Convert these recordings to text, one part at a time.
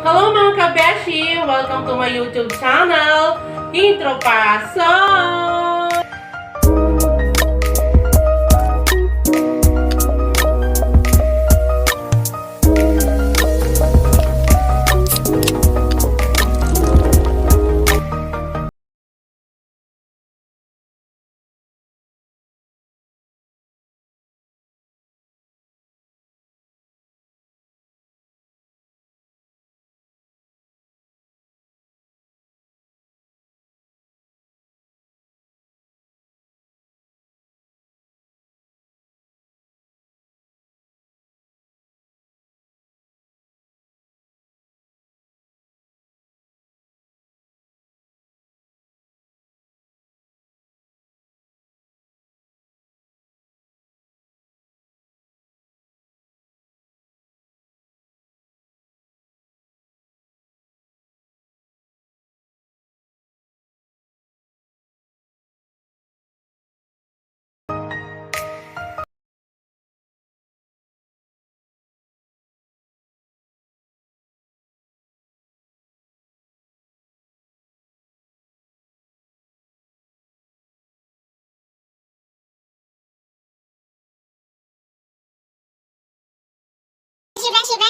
Hello mga kabeshi! Welcome to my YouTube channel, Intro Paso!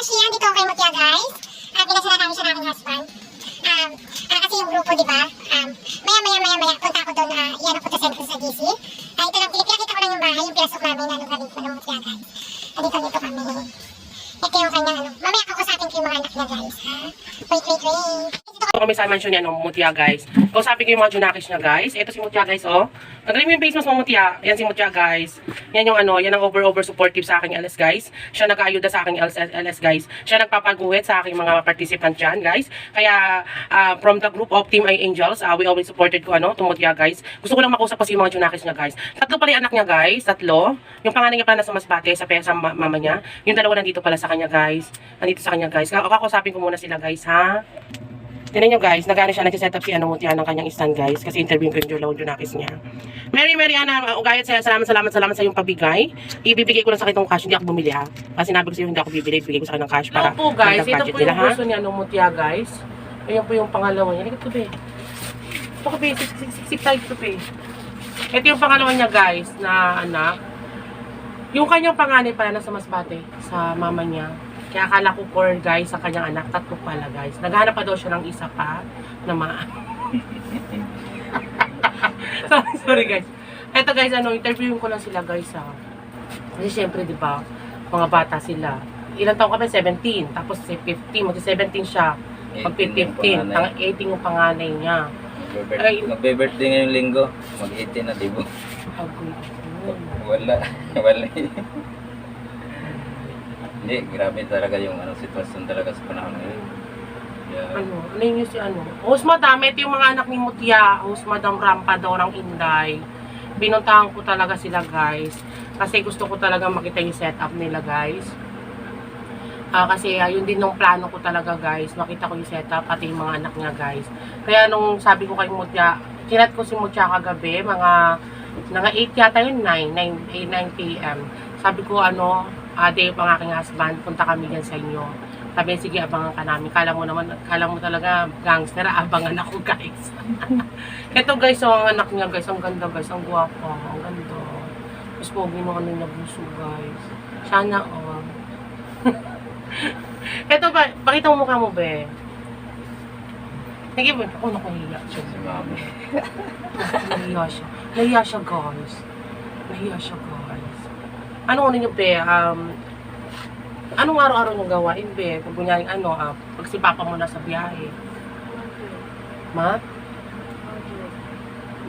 Beshi, andito ako kay Mutya guys. Uh, pinasala namin siya ng aking husband. Um, ah, kasi yung grupo, di ba? Um, maya, maya, maya, maya, punta ako doon, uh, yan ang punta ko sa DC. Uh, ito lang, pinakita ko lang yung bahay, yung pinasok namin, ano, galing ko ng Mutya guys. Andito, dito kami. Yung kanyang, ano, mamaya kakusapin ko yung mga anak niya guys, ha? Wait, wait, wait. Ito kami sa mansion niya, no, Mutya guys. Kausapin ko yung mga Junakis niya guys. Ito si Mutya guys, oh. Nagaling mo yung face mask mo, Mutya. Yan si Mutya guys. Yan yung ano, yan ang over-over supportive sa aking LS guys. Siya nag-aayuda sa aking LS, LS guys. Siya nagpapaguhit sa aking mga participant dyan guys. Kaya ah, from the group of Team I Angels, ah, we always supported ko ano, to Mutya guys. Gusto ko lang makausap pa si mga Junakis niya guys. Tatlo pala yung anak niya guys, tatlo. Yung panganay niya pala nasa Masbate, sa pesa ma- mama niya. Yung dalawa nandito pala sa kanya guys. Nandito sa kanya guys. Kakausapin ko muna sila guys ha. Tinan nyo guys, nag-ano siya, nag-set up si ano Mutya ng kanyang stand guys. Kasi interview ko yung Julaw Junakis niya. Mary Mariana, uh, ugayat sa'yo, salamat, salamat, salamat sa iyong pabigay. Ibibigay ko lang sa kitong cash, hindi ako bumili ha. Kasi sinabi ko sa'yo, hindi ako bibili, ibigay ko sa kanyang cash para Ito po guys, ito po nila, yung ha? gusto ni ano Mutya guys. Ayan po yung pangalawa niya. Ito be. Ito ka be, siksik tayo ito be. Ito yung pangalawa niya guys, na anak. Yung kanyang panganay pala nasa Masbate, sa mama niya. Kaya akala ko core guys sa kanyang anak, tatlo pala guys. Naghanap pa daw siya ng isa pa na ma... sorry, sorry guys. Ito guys, ano, interviewin ko lang sila guys ha. Kasi syempre, di ba, mga bata sila. Ilang taon kami? 17. Tapos si 15, mag-17 siya. Pag 15, ang 18 yung panganay niya. Ay. Magbe-birthday ngayong linggo. Mag-18 na, di ba? Agoy. Wala. Wala. Hindi, grabe talaga yung ano, sitwasyon talaga sa panahon ngayon. Yeah. Ano, ano yun yung si ano? Host Madam, ito yung mga anak ni Mutya. Host Madam Rampa daw Inday. Binuntahan ko talaga sila guys. Kasi gusto ko talaga makita yung setup nila guys. Ah, kasi ah, yun din nung plano ko talaga guys. Makita ko yung setup pati yung mga anak niya guys. Kaya nung sabi ko kay Mutya, chinat ko si Mutya kagabi, mga mga 8 yata yun, 9, 9, 9 p.m. Sabi ko ano, uh, Dave, ang aking husband, punta kami dyan sa inyo. Sabi, sige, abangan ka namin. Kala mo naman, kala mo talaga gangster, abangan ako, guys. Ito, guys, oh, ang anak niya, guys, ang ganda, guys, ang guwapo, ang ganda. Mas pogi mo ano niya buso, guys. Sana, oh. Ito ba, pakita mo mukha mo, be. Sige, ba? Ako, nakahiya siya. Si mami. Nahiya siya. Nahiya siya, guys. Nahiya siya, guys. Ano ano niyo, be? Um, anong araw-araw niyong gawain, be? Pag kunyaring ano, ah, pag si Papa mo nasa biyahe. Ma?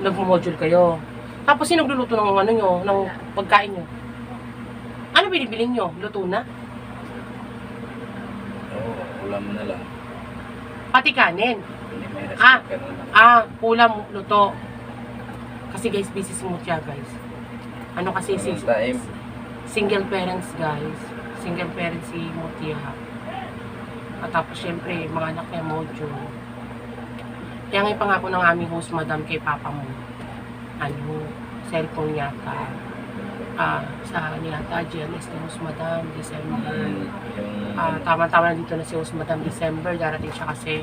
Nag-module kayo. Tapos sino nagluluto ng ano nyo, ng pagkain nyo? Ano binibili nyo? Luto na? Oo, ulam na lang. Pati kanin. Ah. Ah, ulam, luto. Kasi guys, busy si Mutya, guys. Ano kasi si Anong time? single parents, guys. Single parents si Mutya. At tapos, syempre, mga anak niya, Mojo. Kaya ngayon pangako ng aming host, madam, kay papa mo. Ano, cellphone yata. ah, sa niyata, GLS ni Host Madam, December. Yung, Ah, tama-tama na dito na si Host Madam December, darating siya kasi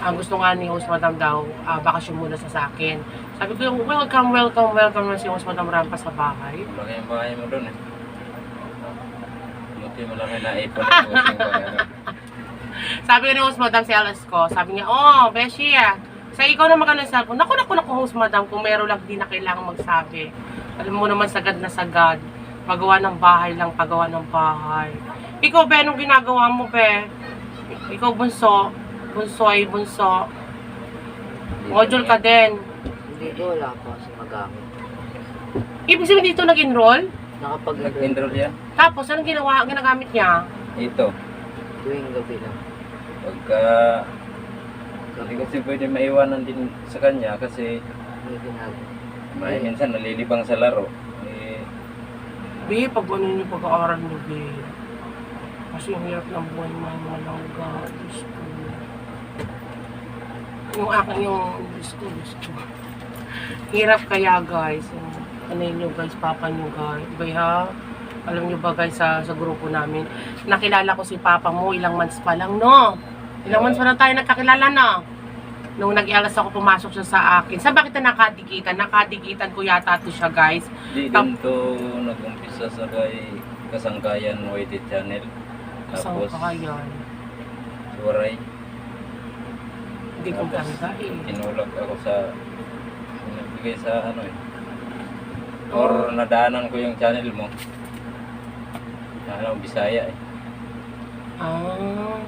ang gusto nga ni Host Madam daw, ah, bakasyon muna sa sa akin. Sabi ko yung welcome, welcome, welcome na si Host Madam Rampa sa bahay. Malaki yung bahay mo doon eh. Buti malaki na ipon. Sabi ni Host Madam si LS ko, sabi niya, oh, Beshi ah, sa ikaw na magkano sa cellphone. Naku, naku, naku, Host Madam, kung meron lang di na kailangan magsabi. Alam mo naman, sagad na sagad. Pagawa ng bahay lang, pagawa ng bahay. Ikaw, be, anong ginagawa mo, be? Ikaw, bunso. Bunso ay bunso. Module ka din. Dito wala pa kasi magamit. Ibig sabihin dito nag-enroll? Nakapag-enroll Nag-enroll yan. Tapos, anong ginawa, ginagamit niya? Ito. tuwing gabi lang. Pagka hindi kasi pwede maiwanan din sa kanya kasi May ginagawa. may minsan nalilibang sa laro. Eh, Be, pag ano yung pag-aaral mo, be. Kasi ang hirap ng buhay mo, yung malangga. Diyos ko. Yung akin, yung Diyos ko. Hirap kaya, guys. Yung, ano nyo, guys, papa nyo, guys. Bay, ha? Alam nyo ba, guys, sa, sa grupo namin, nakilala ko si papa mo, ilang months pa lang, no? Ilang months pa lang tayo nagkakilala, no? Nung nag-ialas ako, pumasok siya sa akin. Sa bakit na nakadikitan? Nakadikitan ko yata to siya, guys. di din to nag-umpisa sa kay Kasangkayan YT channel. Tapos ka kaya? Suwaray. Hindi ko tanda eh. Tinulak ako sa nagbigay sa ano eh. Or nadaanan ko yung channel mo. Ano, Bisaya eh. Ah.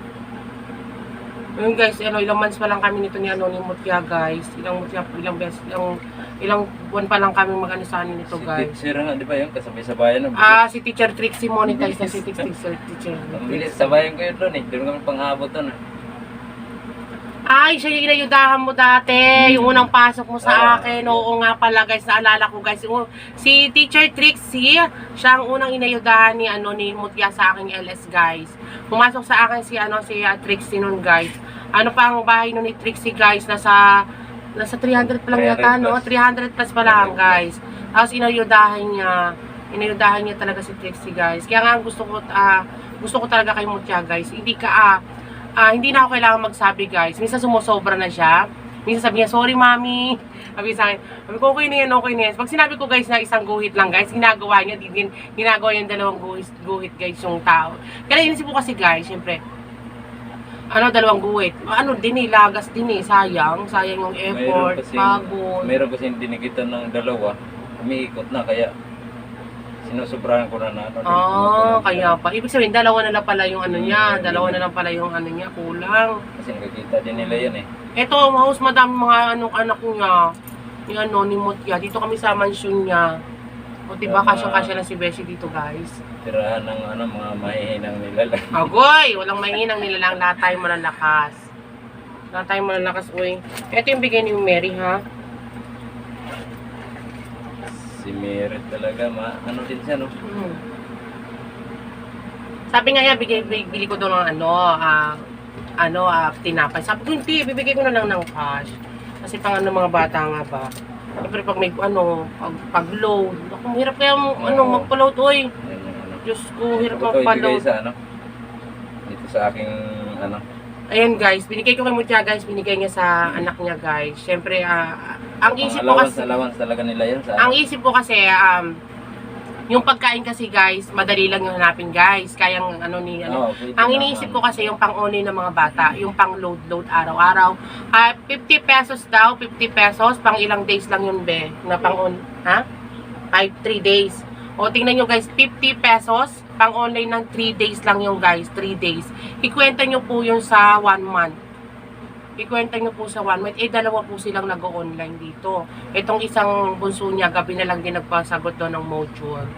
Yun guys, ano, ilang months pa lang kami nito ni ano ni Mutya guys. Ilang Mutya, ilang beses, ilang ilang buwan pa lang kami mag-ano sa anin nito Si guys. teacher nga, di ba yun? Kasabay sa bayan. Ah, si Teacher Trixie monetize na si Teacher Teacher. Ang bilis, sabayan ko yun doon eh. Doon kami pang-abot doon eh. Ay, siya yung inayudahan mo dati. Yung unang pasok mo sa akin. Oo nga pala guys, naalala ko guys. Yung- Si Teacher Trixie, siya ang unang inayudahan ni ano ni Mutya sa aking LS guys. Pumasok sa akin si ano si ah, Trixie nun guys. Ano pa ang bahay nun ni Trixie guys? Nasa nasa 300 pa lang 300 yata no? plus. 300 plus pa lang guys. Tapos inayudahan niya. Inayudahan niya talaga si Trixie guys. Kaya nga gusto ko ah, gusto ko talaga kay Mutya guys. Hindi ka ah, ah, hindi na ako kailangan magsabi guys. Minsan sumusobra na siya. Minsan sabi niya, sorry mami. Sabi sa akin, sabi ko, okay na yan, okay na yan. Pag sinabi ko guys na isang guhit lang guys, ginagawa niya, di din, ginagawa yung dalawang guhit, guhit guys yung tao. Kaya inisip ko kasi guys, syempre, ano, dalawang guhit. Ano din eh, lagas din eh, sayang. Sayang yung effort, kasing- pagod. Mayroon kasi dinikitan ng dalawa. Umiikot na kaya sinusobrahan ko na na. ano, Ah, din- kaya pa. Ibig sabihin, dalawa na lang pala yung ano niya. Dalawa na lang pala yung ano niya, kulang. Kasi nakikita din nila yan eh. Ito, house madam, mga anong anak niya. Yung ano, ni Mutya. Dito kami sa mansion niya. O diba, Tama. kasyang-kasya na si Beshi dito, guys. Tirahan ng ano, mga mahihinang nila lang. Agoy! Walang mahinang nilalang. Lahat tayo malalakas. Lahat tayo malalakas, uy. Ito yung bigay ni Mary, ha? Si Mary talaga, ma, ano din siya no? Hmm. Sabi nga niya, bigay, bigay, bili ko doon ng ano, ah, ano, ah, tinapay. Sabi ko, hindi, bibigay ko na lang ng cash. Kasi pang ano mga bata nga ba. Siyempre pag may ano, pag, pag-load. Ako, hirap kaya ano, Oo. mag-load, uy. Yan yung ano. Diyos ko, hirap Ito ibigay mag-load. sa ano? Dito sa aking ano. Ayan guys, binigay ko kay Mutya guys, binigay niya sa anak niya guys. Siyempre, ah, ang Pang isip ko kasi, allowance talaga nila yan sa ang isip ko kasi, um, yung pagkain kasi guys, madali lang yung hanapin guys. Kayang ano ni, ano, pwede Ang iniisip ko kasi yung pang-only ng mga bata, yung pang-load-load araw-araw. Ah, 50 pesos daw, 50 pesos, pang ilang days lang yun, be, na pang-on, ha? 5, 3 days. O, tingnan nyo guys, 50 pesos, pang-online ng 3 days lang yung guys, 3 days. Ikwenta nyo po yun sa 1 month. Ikwenta nyo po sa 1 month. Eh, dalawa po silang nag-online dito. Itong isang bunso niya, gabi na lang din nagpasagot doon ng module.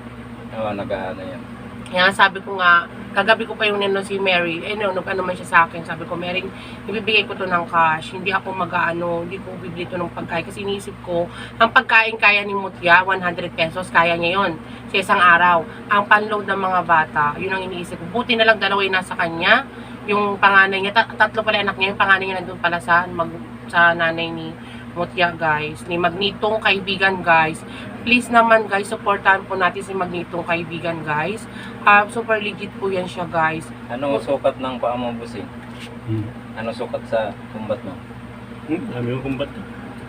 Oo, nag-ano yan. Kaya sabi ko nga, kagabi ko pa yung nino si Mary, eh no, nag ano man siya sa akin, sabi ko, Mary, ibibigay ko to ng cash, hindi ako mag-ano, hindi ko bibili to ng pagkain, kasi iniisip ko, ang pagkain kaya ni Mutya, 100 pesos, kaya niya yon sa isang araw. Ang panload ng mga bata, yun ang iniisip ko. Buti na lang dalawa yung nasa kanya, yung panganay niya, tat- tatlo pala anak niya, yung panganay niya nandun pala sa, mag, sa nanay ni Mutya guys, ni Magnitong Kaibigan guys. Please naman guys, supportahan po natin si Magnitong Kaibigan guys. Ah, super legit po yan siya guys. Anong sukat ng paa mo, busing? Hmm. Anong sukat sa kumbat mo? Hmm, dami ko kumbat.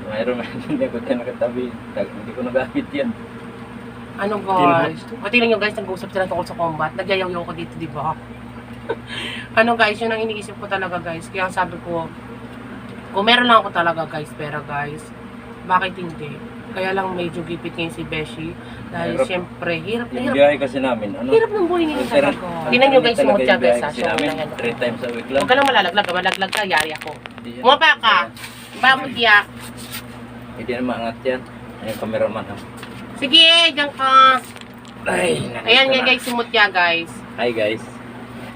Mayroon hindi ko dyan nakatabi. Hindi ko nagamit yan. Ano guys? Pati lang yung guys, nag-uusap sila tungkol sa combat. Nagyayaw ko dito, di ba? ano guys, yun ang iniisip ko talaga guys. Kaya sabi ko, kung meron lang ako talaga guys, pera guys, bakit hindi? Kaya lang medyo gipit ngayon si Beshi. Dahil Hirap. syempre, hirap na Yung hirap. biyahe kasi namin, ano? Hirap ng buhay ngayon alternate- talaga. Tingnan nyo guys, smooth siya guys So, namin, na yan. three times a week lang. Huwag ka lang malalaglag, malaglag ka, yari ako. Bumaba ka. Ba mo tiyak. Hindi na maangat yan. Yung cameraman ha. Sige, dyan ka. Ay, Ayan nga guys, si Mutya guys. Hi guys.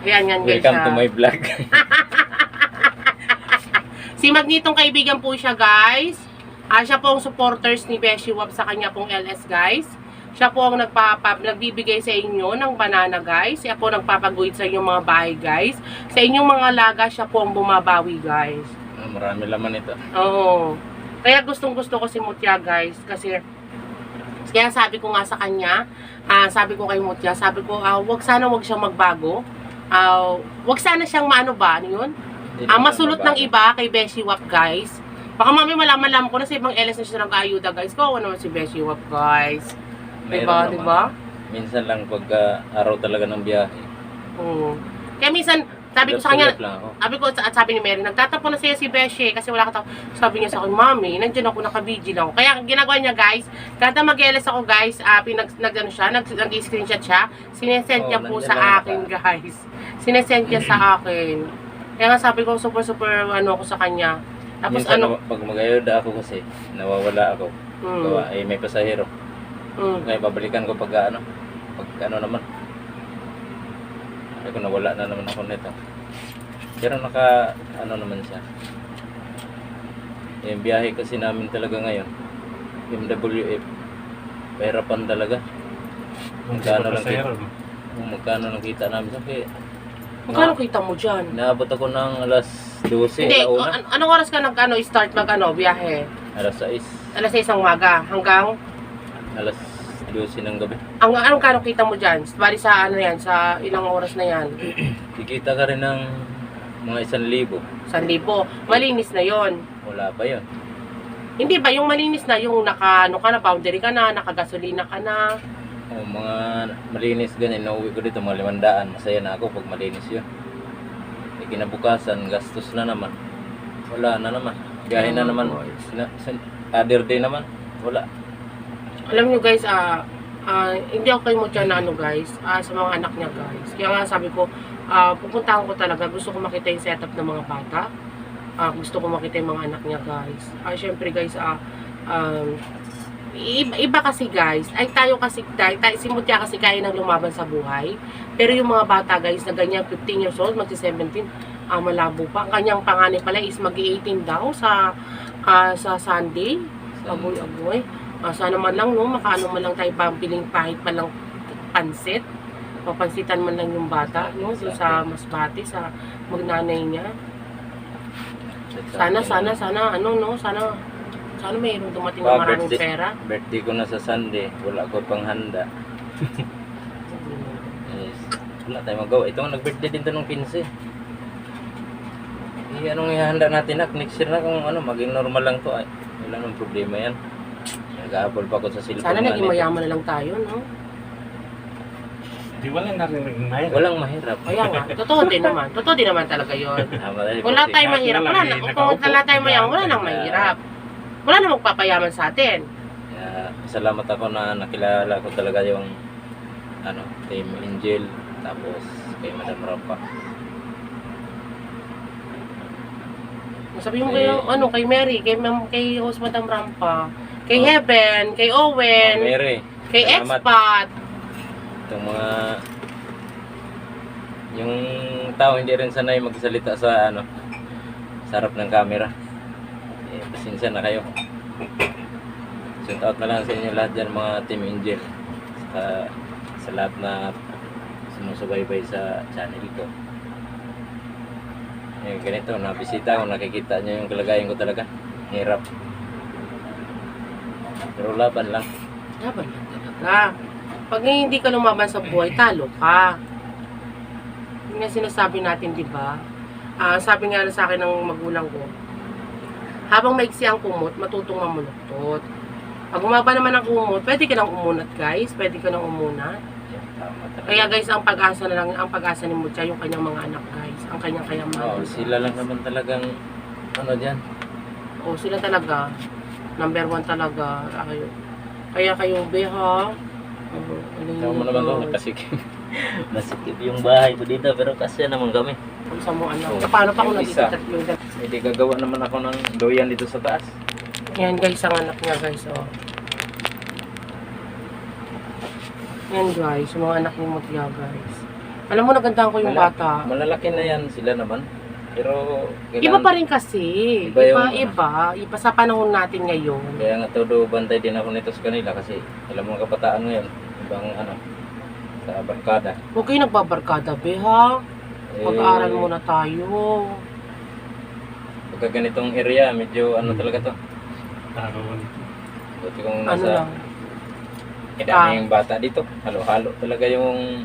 Ayan nga guys. Welcome ah. to my vlog. Si Magnitong kaibigan po siya, guys. Ah, siya po ang supporters ni Beshi Wap sa kanya pong LS, guys. Siya po ang nagpapa, nagbibigay sa inyo ng banana, guys. Siya po nagpapaguhit sa inyong mga bahay, guys. Sa inyong mga laga, siya po ang bumabawi, guys. Ah, Marami laman ito. Oo. Kaya gustong gusto ko si Mutya, guys. Kasi, kaya sabi ko nga sa kanya, ah, sabi ko kay Mutya, sabi ko, ah, wag sana wag siyang magbago. Ah, wag sana siyang maano ba, ano yun? Naman masulot ng iba kay Beshi Wap, guys. Baka mami malaman lang ko na sa ibang LS na siya nag-aayuda, guys. Kawawa naman si Beshi Wap, guys. Mayroon Diba, naman. diba? Minsan lang pagka araw talaga ng biyahe. Oo. Kaya minsan, sabi ko sa kanya, sabi ko, at sabi ni Mary, nagtatapon na siya si Beshi kasi wala ka Sabi niya sa akin, Mami, nandiyan ako, naka-vigil ako. Kaya ginagawa niya, guys, kada mag-LS ako, guys, uh, pinag, nag, ano siya, nag, nag-screenshot siya, sinesend Oo, niya po nandiyan sa akin, guys. Sinesend niya sa akin. Kaya nga sabi ko, super, super, ano ako sa kanya. Tapos Minsan ano, pag mag-ayuda ako kasi, nawawala ako. mm, Gawa, eh, may pasahero. mm, Kaya babalikan ko pag ano, pag ano naman. Ay ko nawala na naman ako nito. Pero naka, ano naman siya. Yung biyahe kasi namin talaga ngayon. MWF. Pahirapan talaga. Magkano lang kita. Kung magkano lang kita namin. Sabi, magkano kita mo dyan? naabot ako ng alas 12, Hindi, o, alauna. an- anong oras ka nag, ano, start mag, ano, biyahe? Alas 6, Alas 6 ng umaga, hanggang, alas 12 ng gabi. ang, anong kano kita mo dyan? Bali sa, ano yan, sa ilang oras na yan? Kikita ka rin ng mga isang libo. 1,000. Malinis na yon. Wala pa yun. Hindi ba, yung malinis na, yung naka, ano ka na, boundary ka na, nakagasolina ka na. O mga malinis ganyan, nauwi ko dito mga limandaan. Masaya na ako pag malinis yun. E kinabukasan, gastos na naman. Wala na naman. Biyahe na naman. Sina, sin, other day naman. Wala. Alam nyo guys, ah, ah, hindi ako kay Mutya na ano guys, ah, sa mga anak niya guys. Kaya nga sabi ko, ah, pupuntahan ko talaga, gusto ko makita yung setup ng mga bata. Ah, gusto ko makita yung mga anak niya guys. Ah, syempre guys, ah, um, iba, iba kasi guys, ay tayo kasi, tayo, tayo, si Mutya kasi kaya nang lumaban sa buhay. Pero yung mga bata guys na ganyan, 15 years old, magsi 17, ah, malabo pa. Ang kanyang panganay pala is mag-18 daw sa, ah, sa Sunday. Aboy, aboy. Ah, sana man lang, no, makaano man lang tayo pampiling kahit pa lang pansit. Papansitan man lang yung bata, no, dun sa Masbate, sa magnanay niya. Sana, sana, sana, ano, no, sana, sana mayroong dumating na Pa, maraming birthday. pera. Birthday ko na sa Sunday. Wala ko pang handa. Yes. Wala tayong magawa. Ito nga nag-birthday din to nung 15. Eh, anong ihanda natin nak? Next year na kung ano, maging normal lang to. Ay, wala nang problema yan. Nag-aapol pa ako sa cellphone. Sana naging mayaman na lang tayo, no? Di wala na rin naging mahirap. Walang mahirap. Kaya nga, totoo din naman. Totoo din naman talaga yon. Tama tayo, Wala tayong mahirap. Wala na. Kung wala tayong mayaman, wala nang mahirap. Wala na magpapayaman sa atin. Kaya, salamat ako na nakilala ko talaga yung ano, Team Angel tapos kay Madam Rapa. Sabi mo Eh, kayo, ano, kay Mary, kay, Ma'am- kay Host Madam Rampa, kay Oh. Heaven, kay Owen, Ma'am Mary, kay salamat. Expat. Itong mga yung tao hindi rin sanay magsalita sa ano sa harap ng camera. Eh, pasensya na kayo. Shout out na lang sa inyo lahat dyan mga Team Angel sa, sa lahat na sumusubaybay sa channel ko. Eh, ganito, nabisita ko, nakikita nyo yung kalagayan ko talaga. Hirap. Pero laban lang. Laban lang talaga. Pag hindi ka lumaban sa buhay, talo ka. Yun nga sinasabi natin, di ba? Ah, sabi nga sa akin ng magulang ko, habang maiksi ang kumot, matutong mamuluktot. Pag umaba naman ang kumot, pwede ka nang umunat, guys. Pwede ka nang umunat. Kaya guys, ang pag-asa na lang, ang pag-asa ni Mutya, yung kanyang mga anak, guys. Ang kanyang kayamanan. sila lang naman talagang ano dyan. O, sila talaga. Number one talaga. Kayo. Kaya kayo, beha. Ikaw mo naman doon, nakasikip. Nasikip yung bahay ko dito, pero kasi naman kami. Sa mo anak. Oo. Paano pa isa. tatlo? Hindi gagawa naman ako ng doyan dito sa taas. Yan guys, ang anak niya guys. Oh. Yan guys, yung mga anak ni Mutya guys. Alam mo, nagandahan ko yung Mala- bata. Malalaki na yan sila naman. Pero Iba pa rin kasi. Iba Iba, yung- iba. Iba, sa panahon natin ngayon. Kaya nga todo bantay din ako nito sa kanila kasi alam mo kabataan ngayon, ibang ano, sa barkada. Huwag kayo nagbabarkada, be ha? Eh, Mag-aaral muna tayo. Pagka ganitong area, medyo ano talaga to. Taron. Buti kung Ano nasa lang. eh, daming bata dito. Halo-halo talaga yung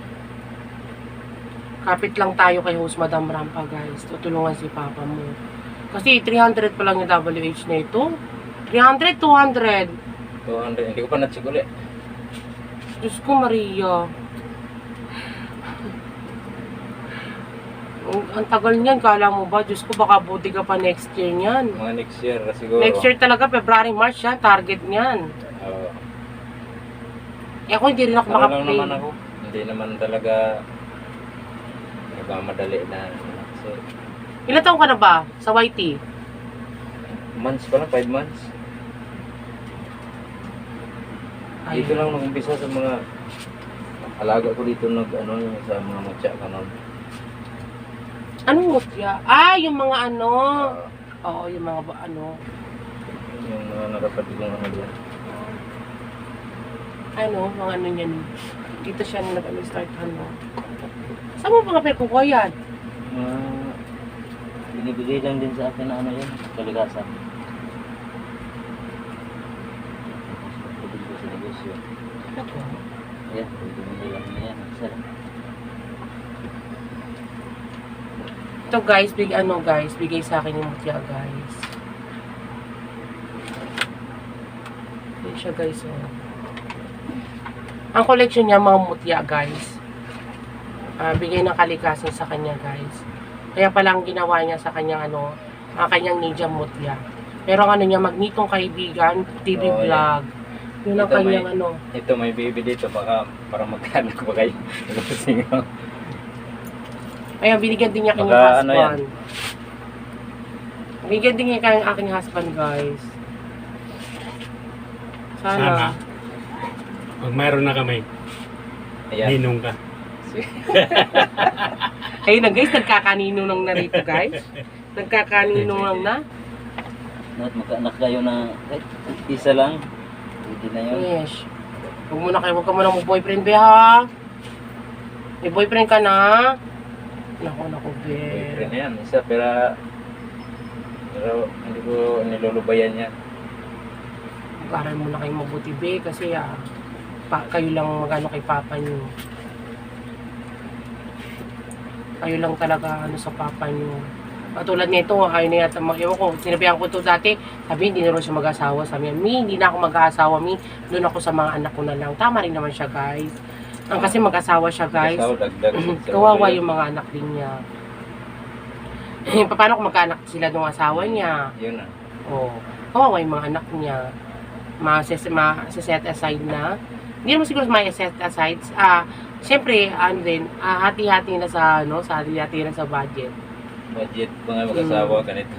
Kapit lang tayo kay host Madam Rampa guys. Tutulungan si Papa mo. Kasi 300 pa lang yung WH na ito. 300, 200. 200. Hindi ko pa na-check ulit. Diyos ko, Maria. Ang, ang tagal niyan, kala mo ba? Diyos ko, baka buti ka pa next year niyan. Mga next year siguro. Next year talaga, February, March yan, target niyan. Oo. Eh ako hindi rin ako Ano lang makaplay. naman ako. Hindi naman talaga nagmamadali na. Kasi Ilan taong ka na ba sa YT? months pa lang, 5 months. Dito lang nag-umpisa sa mga alaga ko dito nag ano sa mga matcha kanon. Anong mutya? Ah, yung mga ano. Ah, Oo, yung mga ba, ano. yung mga nakapatid kong ano dyan. Ano, mga ano niyan. Dito siya nag-start ano. Saan mo mga pinagkukuha yan? Mga binibigay lang din sa akin na ano yan, kaligasan. Pagpapagod ko sa negosyo. Ako. Ayan, binibigay lang na yan. Lang. Ito guys, big ano guys, bigay sa akin yung mutya guys. Yan siya guys. Oh. Ang collection niya mga mutya guys. Ah, bigay ng kalikasan sa kanya guys. Kaya pala ang ginawa niya sa kanyang ano, ang kanyang ninja mutya. Pero ang ano niya, magnitong kaibigan, TV Oh, vlog. Yun ang Ito, may- kanyang ano. Ito may baby dito baka para magkano ko ba kayo? Singaw. Ayan, binigyan din niya kanyang Baka ano yan? husband. Binigyan din niya kanyang aking husband, guys. Sana. Sana. Pag mayroon na kami, Ayan. ninong ka. Ayun na, guys. Nagkakanino lang na rito, guys. Nagkakanino lang na. At magkaanak kayo na kahit isa lang. Pwede na yun. Yes. Huwag mo na kayo. Huwag ka mo na boyfriend, be, ha? May boyfriend ka na? Naku, naku, be. Boyfriend na yan, isa pero pero hindi ko nilulubayan yan. Mag-aral mo na kayo mabuti, be. Kasi, ah, pa, kayo lang magano kay papa niyo. Kayo lang talaga ano sa papa niyo. Katulad nito, ayaw na yata, mag- ewan ko, sinabihan ko to dati, sabi, hindi na rin siya mag-asawa. Sabi niya, Mi, hindi na ako mag-asawa, Mi. Doon ako sa mga anak ko na lang. Tama rin naman siya, guys. Ang kasi mag-asawa siya, guys. Kawawa yung mga anak din niya. Paano kung magkaanak sila ng asawa niya? Yun na. Oh, kawawa yung mga anak niya. Ma-set ma set aside na. Hindi naman siguro ma-set aside. Ah, Siyempre, ano din, ah, hati-hati na sa, ano, sa hati-hati na sa budget. Budget mga mag-asawa Mm. ganito.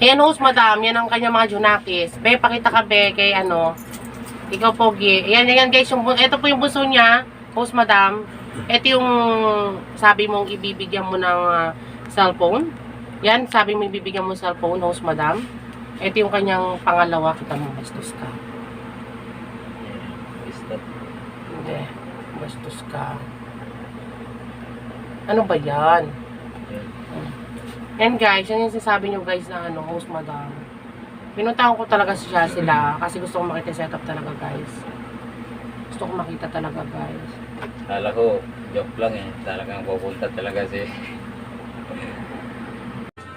Ayan, host madam, yan ang kanya mga junakis. Be, pakita ka, be, kay ano, ikaw, Pogi. Ayan, ayan, guys, yung, bu- ito po yung buso niya, host madam. Ito yung sabi mong ibibigyan mo ng ah, cellphone. Yan, sabi mo ibibigyan mo ng cellphone, host madam. Ito yung kanyang pangalawa, kita mo, bastos ka. Basta. Hindi, bastos ka. Ano ba yan? Yan guys, yan yung sinasabi nyo guys na ano, host madam. Pinuntahan ko talaga siya sila kasi gusto ko makita setup talaga guys. Gusto ko makita talaga guys. Kala ko, joke lang eh. Talagang pupunta talaga si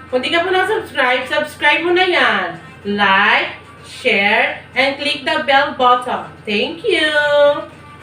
Kung di ka pa na-subscribe, subscribe mo na yan. Like, share, and click the bell button. Thank you!